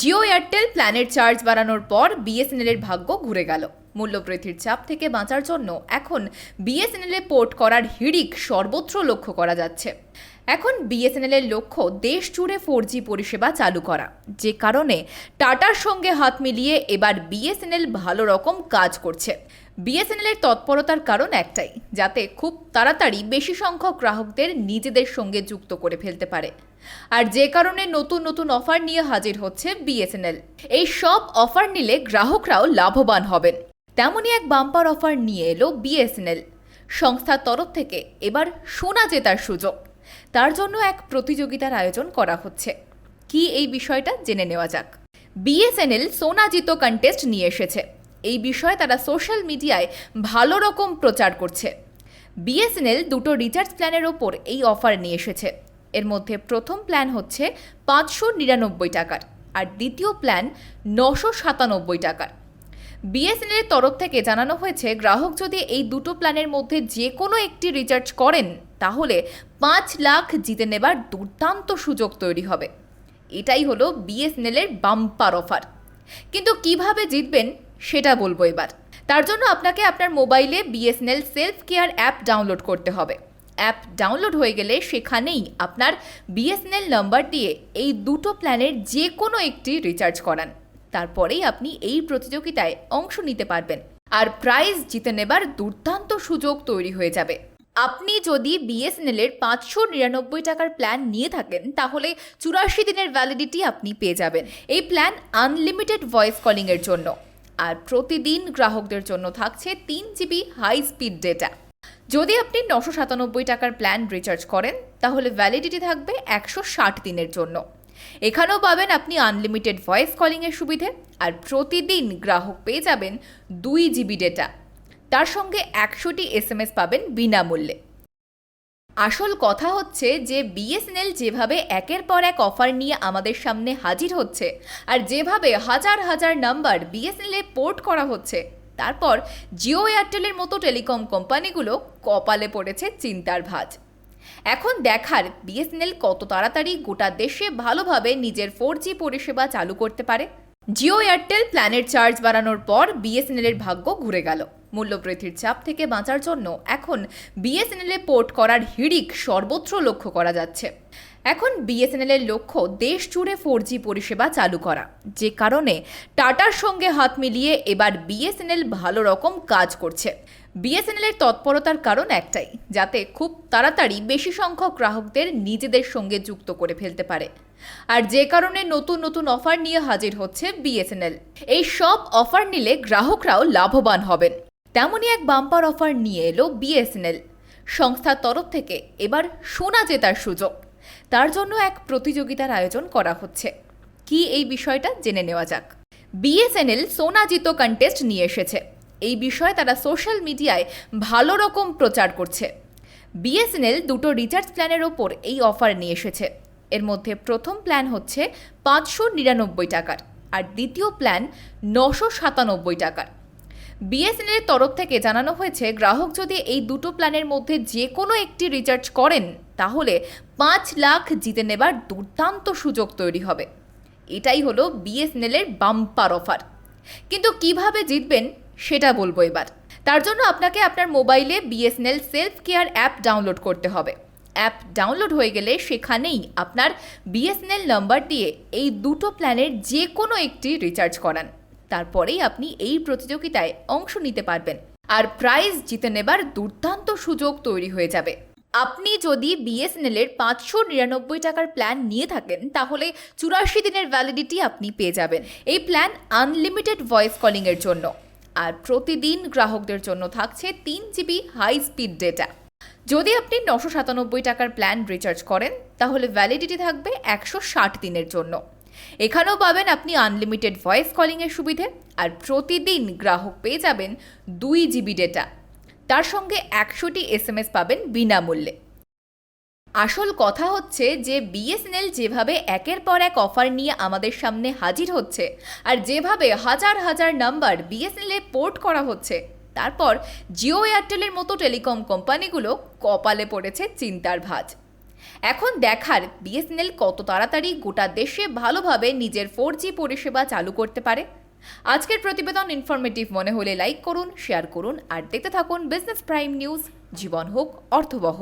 Jio Airtel প্ল্যানের charge বাড়ানোর পর বিএসএনএল এর ভাগ্য ঘুরে গেল। মূল্যবৃদ্ধির চাপ থেকে বাঁচার জন্য এখন বিএসএনএল এ পোর্ট করার হিড়িক সর্বত্র লক্ষ্য করা যাচ্ছে। এখন বিএসএনএল এর লক্ষ্য দেশ জুড়ে ফোর জি পরিষেবা চালু করা। যে কারণে টাটার সঙ্গে হাত মিলিয়ে এবার বিএসএনএল ভালো রকম কাজ করছে। বিএসএনএল এর তৎপরতার কারণ একটাই, যাতে খুব তাড়াতাড়ি বেশি সংখ্যক গ্রাহকদের নিজেদের সঙ্গে যুক্ত করে ফেলতে পারে। আর যে কারণে নতুন নতুন অফার নিয়ে হাজির হচ্ছে বিএসএনএল এই সব অফার নিলে গ্রাহকরাও লাভবান হবেন। তেমনই এক বাম্পার অফার নিয়ে এলো বিএসএনএল সংস্থার তরফ থেকে এবার সোনা জেতার সুযোগ। তার জন্য এক প্রতিযোগিতার আয়োজন করা হচ্ছে। কি এই বিষয়টা জেনে নেওয়া যাক। বিএসএনএল সোনা জিতো কন্টেস্ট নিয়ে এসেছে। এই বিষয়ে তারা সোশ্যাল মিডিয়ায় ভালো রকম প্রচার করছে। বিএসএনএল দুটো রিচার্জ প্ল্যানের ওপর এই অফার নিয়ে এসেছে। এর মধ্যে প্রথম প্ল্যান হচ্ছে পাঁচশো নিরানব্বই টাকার আর দ্বিতীয় প্ল্যান নশো সাতানব্বই টাকার। বিএসএনএল এর তরফ থেকে জানানো হয়েছে, গ্রাহক যদি এই দুটো প্ল্যানের মধ্যে যে কোনো একটি রিচার্জ করেন, তাহলে পাঁচ লাখ জিতে নেবার দুর্দান্ত সুযোগ তৈরি হবে। এটাই হলো বিএসএনএল এর বাম্পার অফার কিন্তু কীভাবে জিতবেন, সেটা বলব এবার। তার জন্য আপনাকে আপনার মোবাইলে BSNL self care app download করতে হবে। অ্যাপ ডাউনলোড হয়ে গেলে সেখানেই আপনার বিএসএনএল নাম্বার দিয়ে এই দুটো প্ল্যানের যে কোনো একটি রিচার্জ করান। তারপরেই আপনি এই প্রতিযোগিতায় অংশ নিতে পারবেন। আর প্রাইজ জিতে নেবার দুর্দান্ত সুযোগ তৈরি হয়ে যাবে। আপনি যদি বিএসএনএল এর পাঁচশো নিরানব্বই টাকার প্ল্যান নিয়ে থাকেন, তাহলে চুরাশি দিনের ভ্যালিডিটি আপনি পেয়ে যাবেন। এই প্ল্যান আনলিমিটেড ভয়েস কলিং এর জন্য। আর প্রতিদিন গ্রাহকদের জন্য থাকছে তিন জিবি হাই স্পিড ডেটা যদি আপনি নশো সাতানব্বই টাকার প্ল্যান রিচার্জ করেন, তাহলে ভ্যালিডিটি থাকবে একশো ষাট দিনের জন্য। এখানেও পাবেন আপনি আনলিমিটেড ভয়েস কলিংয়ের সুবিধে, আর প্রতিদিন গ্রাহক পেয়ে যাবেন দুই জিবি ডেটা তার সঙ্গে একশোটি এস এম এস পাবেন বিনামূল্যে। আসল কথা হচ্ছে যে বিএসএনএল যেভাবে একের পর এক অফার নিয়ে আমাদের সামনে হাজির হচ্ছে, আর যেভাবে হাজার হাজার নাম্বার বিএসএনএল এ পোর্ট করা হচ্ছে তারপর জিও এয়ারটেলের মতো টেলিকম কোম্পানিগুলো কপালে পড়েছে চিন্তার ভাজ। এখন দেখার বিএসএনএল কত তাড়াতাড়ি গোটা দেশে ভালোভাবে নিজের ফোর জি পরিষেবা চালু করতে পারে? জিও এয়ারটেল প্ল্যানের চার্জ বাড়ানোর পর বিএসএনএল এর ভাগ্য ঘুরে গেল। মূল্যবৃদ্ধির চাপ থেকে বাঁচার জন্য এখন বিএসএনএল এ পোর্ট করার হিড়িক সর্বত্র লক্ষ্য করা যাচ্ছে। এখন বিএসএনএল এর লক্ষ্য দেশ জুড়ে ফোর জি পরিষেবা চালু করা। যে কারণে টাটার সঙ্গে হাত মিলিয়ে এবার বিএসএনএল ভালো রকম কাজ করছে। বিএসএনএল এর তৎপরতার কারণ একটাই, যাতে খুব তাড়াতাড়ি বেশি সংখ্যক গ্রাহকদের নিজেদের সঙ্গে যুক্ত করে ফেলতে পারে। আর যে কারণে নতুন নতুন অফার নিয়ে হাজির হচ্ছে বিএসএনএল। এই সব অফার নিলে গ্রাহকরাও লাভবান হবেন। তেমনই এক বাম্পার অফার নিয়ে এলো বিএসএনএল সংস্থার তরফ থেকে এবার সোনা জেতার সুযোগ। তার জন্য এক প্রতিযোগিতার আয়োজন করা হচ্ছে। কি এই বিষয়টা জেনে নেওয়া যাক। বিএসএনএল সোনা জিতো কন্টেস্ট নিয়ে এসেছে। এই বিষয়ে তারা সোশ্যাল মিডিয়ায় ভালো রকম প্রচার করছে। বিএসএনএল দুটো রিচার্জ প্ল্যানের ওপর এই অফার নিয়ে এসেছে। এর মধ্যে প্রথম প্ল্যান হচ্ছে পাঁচশো নিরানব্বই টাকার আর দ্বিতীয় প্ল্যান নশো সাতানব্বই টাকার। বিএসএনএল এর তরফ থেকে জানানো হয়েছে, গ্রাহক যদি এই দুটো প্ল্যানের মধ্যে যে কোনো একটি রিচার্জ করেন, তাহলে পাঁচ লাখ জিতে নেবার দুর্দান্ত সুযোগ তৈরি হবে। এটাই হলো বিএসএনএল এর বাম্পার অফার। কিন্তু কীভাবে জিতবেন, সেটা বলব এবার। তার জন্য আপনাকে আপনার মোবাইলে BSNL self care app download করতে হবে। অ্যাপ ডাউনলোড হয়ে গেলে সেখানেই আপনার বিএসএনএল নাম্বার দিয়ে এই দুটো প্ল্যানের যে কোনো একটি রিচার্জ করান। তারপরেই আপনি এই প্রতিযোগিতায় অংশ নিতে পারবেন। আর প্রাইজ জিতে নেবার দুর্দান্ত সুযোগ তৈরি হয়ে যাবে। আপনি যদি বিএসএনএল এর পাঁচশো নিরানব্বই টাকার প্ল্যান নিয়ে থাকেন, তাহলে চুরাশি দিনের ভ্যালিডিটি আপনি পেয়ে যাবেন। এই প্ল্যান আনলিমিটেড ভয়েস কলিং এর জন্য। আর প্রতিদিন গ্রাহকদের জন্য থাকছে তিন জিবি হাই স্পিড ডেটা যদি আপনি নশো সাতানব্বই টাকার প্ল্যান রিচার্জ করেন, তাহলে ভ্যালিডিটি থাকবে একশো ষাট দিনের জন্য। এখানেও পাবেন আপনি আনলিমিটেড ভয়েস কলিংয়ের সুবিধে, আর প্রতিদিন গ্রাহক পেয়ে যাবেন দুই জিবি ডেটা তার সঙ্গে একশোটি এস এম এস পাবেন বিনামূল্যে। আসল কথা হচ্ছে যে বিএসএনএল যেভাবে একের পর এক অফার নিয়ে আমাদের সামনে হাজির হচ্ছে, আর যেভাবে হাজার হাজার নাম্বার বিএসএনএল এ পোর্ট করা হচ্ছে, তারপর জিও এয়ারটেলের মতো টেলিকম কোম্পানিগুলো কপালে পড়েছে চিন্তার ভাঁজ। এখন দেখার বিএসএনএল কত তাড়াতাড়ি গোটা দেশে ভালোভাবে নিজের ফোর জি পরিষেবা চালু করতে পারে? আজকের প্রতিবেদন ইনফরমেটিভ মনে হলে লাইক করুন শেয়ার করুন, আর দেখতে থাকুন বিজনেস প্রাইম নিউজ জীবন হোক, অর্থবহ।